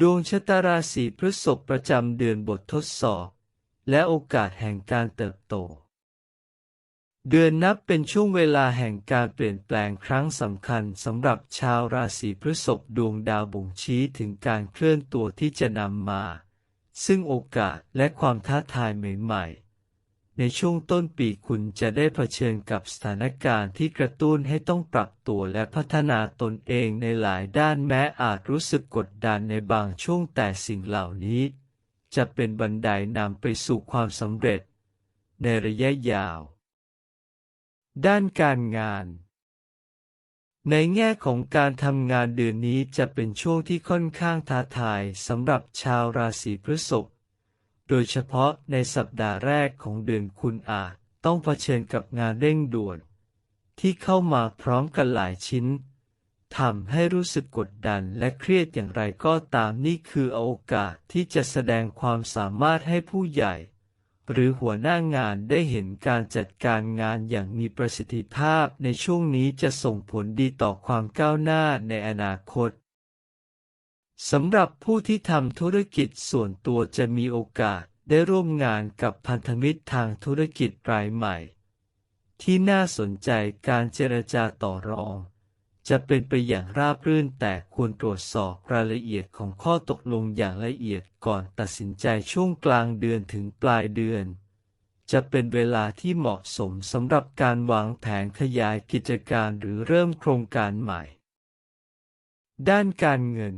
ดวงชะตาราศีพฤษภประจำเดือนบททดสอบ และโอกาสแห่งการเติบโต เดือนนับเป็นช่วงเวลาแห่งการเปลี่ยนแปลงครั้งสำคัญสำหรับชาวราศีพฤษภดวงดาวบ่งชี้ถึงการเคลื่อนตัวที่จะนำมา ซึ่งโอกาสและความท้าทายใหม่ๆ ในช่วงต้นปีคุณจะได้เผชิญกับสถานการณ์ที่กระตุ้นให้ต้องปรับตัวและพัฒนาตนเองในหลายด้านแม้อาจรู้สึกกดดันในบางช่วงแต่สิ่งเหล่านี้ จะเป็นบันไดนำไปสู่ความสำเร็จ ในระยะยาว ด้านการงาน ในแง่ของการทำงานเดือนนี้จะเป็นช่วงที่ค่อนข้างท้าทายสำหรับชาวราศีพฤษภ โดยเฉพาะในสัปดาห์แรกของเดือนคุณอาจต้องเผชิญกับงานเร่งด่วน ที่เข้ามาพร้อมกันหลายชิ้นทำให้รู้สึกกดดันและเครียดอย่างไรก็ตามนี่คือโอกาสที่จะแสดงความสามารถให้ผู้ใหญ่ หรือหัวหน้างานได้เห็นการจัดการงานอย่างมีประสิทธิภาพในช่วงนี้จะส่งผลดีต่อความก้าวหน้าในอนาคต สำหรับผู้ที่ทำธุรกิจส่วนตัวจะมีโอกาสได้ร่วมงานกับพันธมิตรทางธุรกิจรายใหม่ ที่น่าสนใจการเจรจาต่อรอง จะเป็นไปอย่างราบรื่นแต่ควรตรวจสอบรายละเอียดของข้อตกลงอย่างละเอียดก่อนตัดสินใจช่วงกลางเดือนถึงปลายเดือน จะเป็นเวลาที่เหมาะสมสำหรับการวางแผนขยายกิจการหรือเริ่มโครงการใหม่ ด้านการเงิน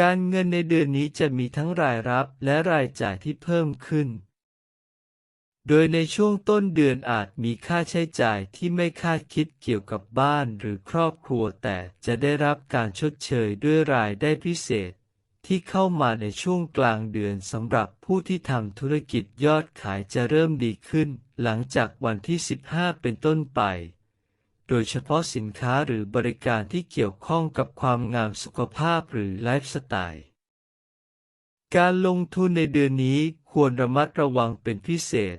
การเงินในเดือนนี้จะมีทั้งรายรับและรายจ่ายที่เพิ่มขึ้น โดยในช่วงต้นเดือนอาจมีค่าใช้จ่ายที่ไม่คาดคิดเกี่ยวกับบ้านหรือครอบครัวแต่จะได้รับการชดเชยด้วยรายได้พิเศษ ที่เข้ามาในช่วงกลางเดือนสำหรับผู้ที่ทำธุรกิจยอดขายจะเริ่มดีขึ้น หลังจากวันที่ 15 เป็นต้นไป โดยเฉพาะสินค้าหรือบริการที่เกี่ยวข้องกับความงามสุขภาพหรือไลฟ์สไตล์ การลงทุนในเดือนนี้ควรระมัดระวังเป็นพิเศษ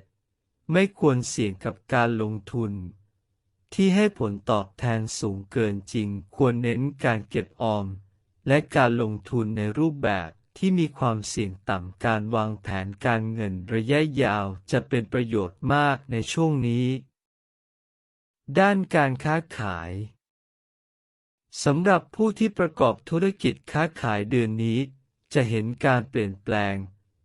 ไม่ควรเสี่ยงกับการลงทุน ที่ให้ผลตอบแทนสูงเกินจริง ควรเน้นการเก็บออม และการลงทุนในรูปแบบที่มีความเสี่ยงต่ำการวางแผนการเงินระยะยาวจะเป็นประโยชน์มากในช่วงนี้ ด้านการค้าขาย สำหรับผู้ที่ประกอบธุรกิจค้าขายเดือนนี้ จะเห็นการเปลี่ยนแปลง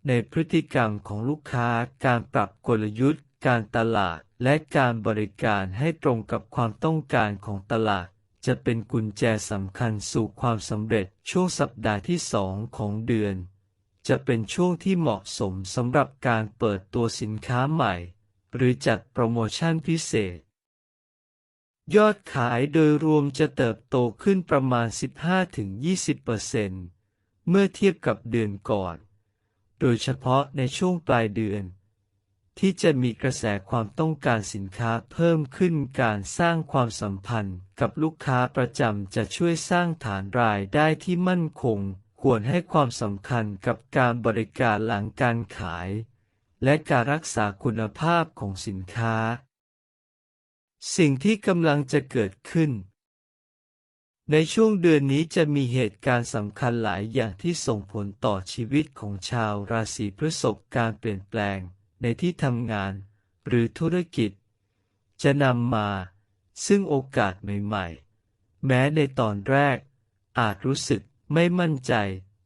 ในพฤติกรรมของลูกค้า การปรับกลยุทธ์ การตลาด และการบริการให้ตรงกับความต้องการของตลาด จะเป็นกุญแจสำคัญสู่ความสำเร็จช่วงสัปดาห์ที่สองของเดือน จะเป็นช่วงที่เหมาะสมสำหรับการเปิดตัวสินค้าใหม่ หรือจัดโปรโมชั่นพิเศษ ยอดขายโดยรวมจะเติบโตขึ้นประมาณ 15-20%เมื่อเทียบกับเดือนก่อน โดยเฉพาะในช่วงปลายเดือน ที่จะมีกระแสความต้องการสินค้าเพิ่มขึ้นการสร้างความสัมพันธ์กับลูกค้าประจำจะช่วยสร้างฐานรายได้ที่มั่นคง ควรให้ความสำคัญกับการบริการหลังการขาย และการรักษาคุณภาพของสินค้า สิ่งที่กำลังจะเกิดขึ้น ในช่วงเดือนนี้จะมีเหตุการณ์สำคัญหลายอย่างที่ส่งผลต่อชีวิตของชาวราศีพฤษภการเปลี่ยนแปลงในที่ทำงาน หรือธุรกิจ จะนำมา ซึ่งโอกาสใหม่ๆ แม้ในตอนแรก อาจรู้สึกไม่มั่นใจ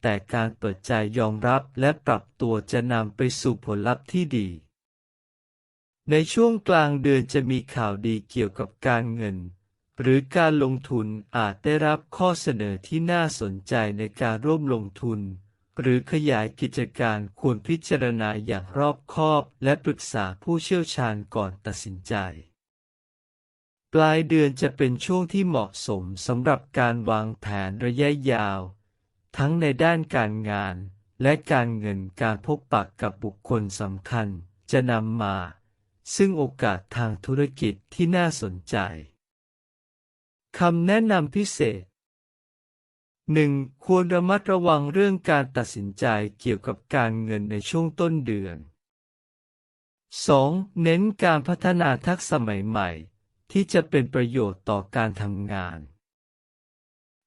แต่การเปิดใจยอมรับและปรับตัวจะนำไปสู่ผลลัพธ์ที่ดี ในช่วงกลางเดือนจะมีข่าวดีเกี่ยวกับการเงิน หรือการลงทุนอาจได้รับข้อเสนอที่น่าสนใจในการร่วมลงทุน หรือขยายกิจการควรพิจารณาอย่างรอบคอบและปรึกษาผู้เชี่ยวชาญก่อนตัดสินใจ ปลายเดือนจะเป็นช่วงที่เหมาะสมสำหรับการวางแผนระยะยาว ทั้งในด้านการงาน และการเงินการพบปะกับบุคคลสำคัญจะนำมา ซึ่งโอกาสทางธุรกิจที่น่าสนใจ คำแนะนำพิเศษ 1. ควรระมัดระวังเรื่องการตัดสินใจเกี่ยวกับการเงินในช่วงต้นเดือน 2. เน้นการพัฒนาทักษะใหม่ ๆ ที่จะเป็นประโยชน์ต่อการทำงาน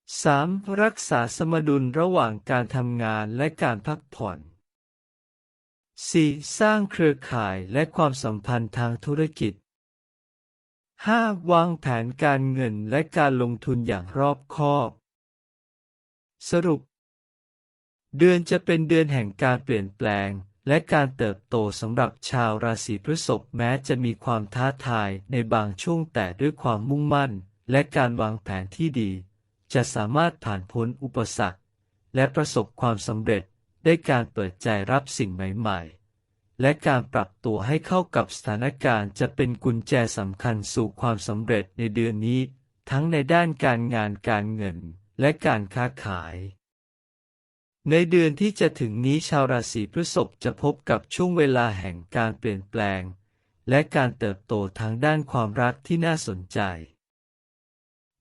3. รักษาสมดุลระหว่างการทำงานและการพักผ่อน 4. สร้างเครือข่ายและความสัมพันธ์ทางธุรกิจ 5. วางแผนการเงินและการลงทุนอย่างรอบคอบ สรุป เดือนจะเป็นเดือนแห่งการเปลี่ยนแปลง และการเติบโตสำหรับชาวราศีพฤษภแม้จะมีความท้าทายในบางช่วงแต่ด้วยความมุ่งมั่น และการวางแผนที่ดี จะสามารถผ่านพ้นอุปสรรค และประสบความสำเร็จ ได้การเปิดใจรับสิ่งใหม่ ๆ และการปรับตัวให้เข้ากับสถานการณ์จะเป็นกุญแจสำคัญสู่ความสำเร็จในเดือนนี้ ทั้งในด้านการงานการเงินและการค้าขาย ในเดือนที่จะถึงนี้ชาวราศีพฤษภจะพบกับช่วงเวลาแห่งการเปลี่ยนแปลง และการเติบโตทางด้านความรักที่น่าสนใจ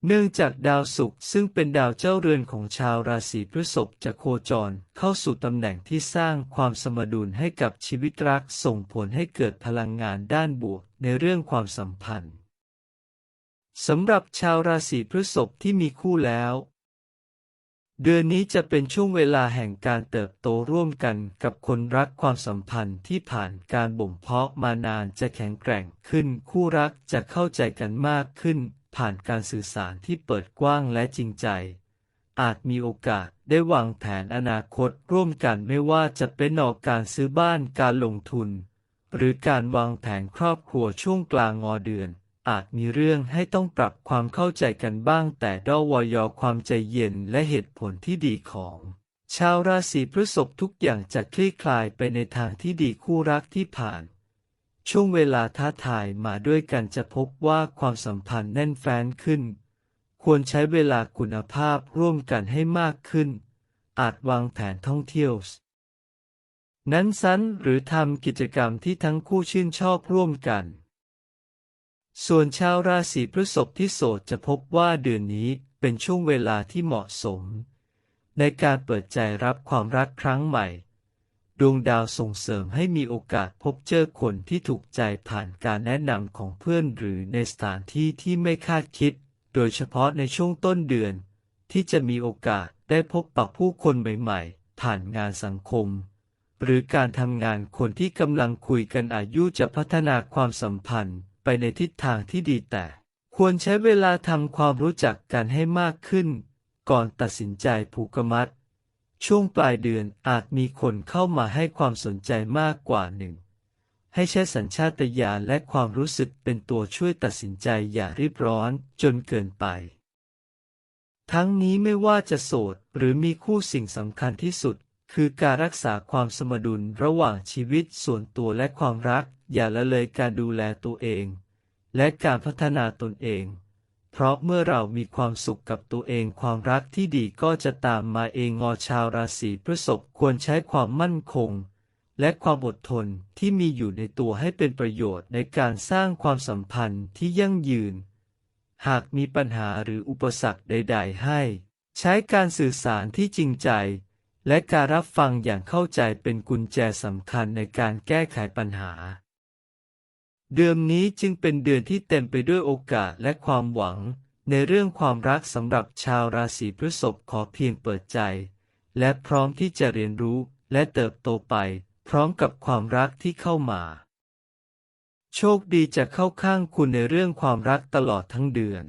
เนื่องจากดาวศุกร์ซึ่งเป็นดาวเจ้าเรือนของชาวราศีพฤษภจะโคจรเข้าสู่ตำแหน่งที่สร้างความสมดุลให้กับชีวิตรักส่งผลให้เกิดพลังงานด้านบวกในเรื่องความสัมพันธ์สำหรับชาวราศีพฤษภที่มีคู่แล้ว เดือนนี้จะเป็นช่วงเวลาแห่งการเติบโตร่วมกันกับคนรักความสัมพันธ์ที่ผ่านการบ่มเพาะมานานจะแข็งแกร่งขึ้นคู่รักจะเข้าใจกันมากขึ้น ผ่านการสื่อสารที่เปิดกว้างและจริงใจ อาจมีโอกาสได้วางแผนอนาคตร่วมกันไม่ว่าจะเป็นออกการซื้อบ้านการลงทุน หรือการวางแผนครอบครัวช่วงกลางงอเดือน อาจมีเรื่องให้ต้องปรับความเข้าใจกันบ้าง แต่ด้อวยอความใจเย็นและเหตุผลที่ดีของชาวราศีพฤษภทุกอย่างจะคลี่คลายไปในทางที่ดีคู่รักที่ผ่าน ช่วงเวลาท้าทายมาด้วยกันจะพบว่าความสัมพันธ์แน่นแฟ้นขึ้น ควรใช้เวลาคุณภาพร่วมกันให้มากขึ้น อาจวางแผนท่องเที่ยว นั้นซันหรือทำกิจกรรมที่ทั้งคู่ชื่นชอบร่วมกัน ส่วนชาวราศีพฤษภที่โสดจะพบว่าเดือนนี้เป็นช่วงเวลาที่เหมาะสม ในการเปิดใจรับความรักครั้งใหม่ ดวงดาวส่งเสริมให้มีโอกาสพบเจอคนที่ถูกใจผ่านการแนะนำของเพื่อนหรือในสถานที่ที่ไม่คาดคิด โดยเฉพาะในช่วงต้นเดือน ที่จะมีโอกาสได้พบปะผู้คนใหม่ๆ ผ่านงานสังคม หรือการทำงานคนที่กำลังคุยกันอายุจะพัฒนาความสัมพันธ์ไปในทิศทางที่ดีแต่ ควรใช้เวลาทำความรู้จักกันให้มากขึ้น ก่อนตัดสินใจผูกมัด ช่วงปลายเดือนอาจมีคนเข้ามาให้ความสนใจมากกว่าหนึ่ง ให้ใช้สัญชาตญาณและความรู้สึกเป็นตัวช่วยตัดสินใจอย่ารีบร้อนจนเกินไป ทั้งนี้ไม่ว่าจะโสดหรือมีคู่สิ่งสำคัญที่สุด คือการรักษาความสมดุลระหว่างชีวิตส่วนตัวและความรัก อย่าละเลยการดูแลตัวเอง และการพัฒนาตนเอง เพราะเมื่อเรามีความสุขกับตัวเองความรักที่ดีก็จะตามมาเองงอชาวราศีพฤษภควรใช้ความมั่นคง และความอดทนที่มีอยู่ในตัวให้เป็นประโยชน์ในการสร้างความสัมพันธ์ที่ยั่งยืน หากมีปัญหาหรืออุปสรรคใด ๆ ให้ ใช้การสื่อสารที่จริงใจ และการรับฟังอย่างเข้าใจเป็นกุญแจสำคัญในการแก้ไขปัญหา เดือนนี้จึงเป็นเดือนที่เต็มไปด้วยโอกาสและความหวัง ในเรื่องความรักสำหรับชาวราศีพฤษภขอเพียงเปิดใจ และพร้อมที่จะเรียนรู้และเติบโตไป พร้อมกับความรักที่เข้ามา โชคดีจะเข้าข้างคุณในเรื่องความรักตลอดทั้งเดือน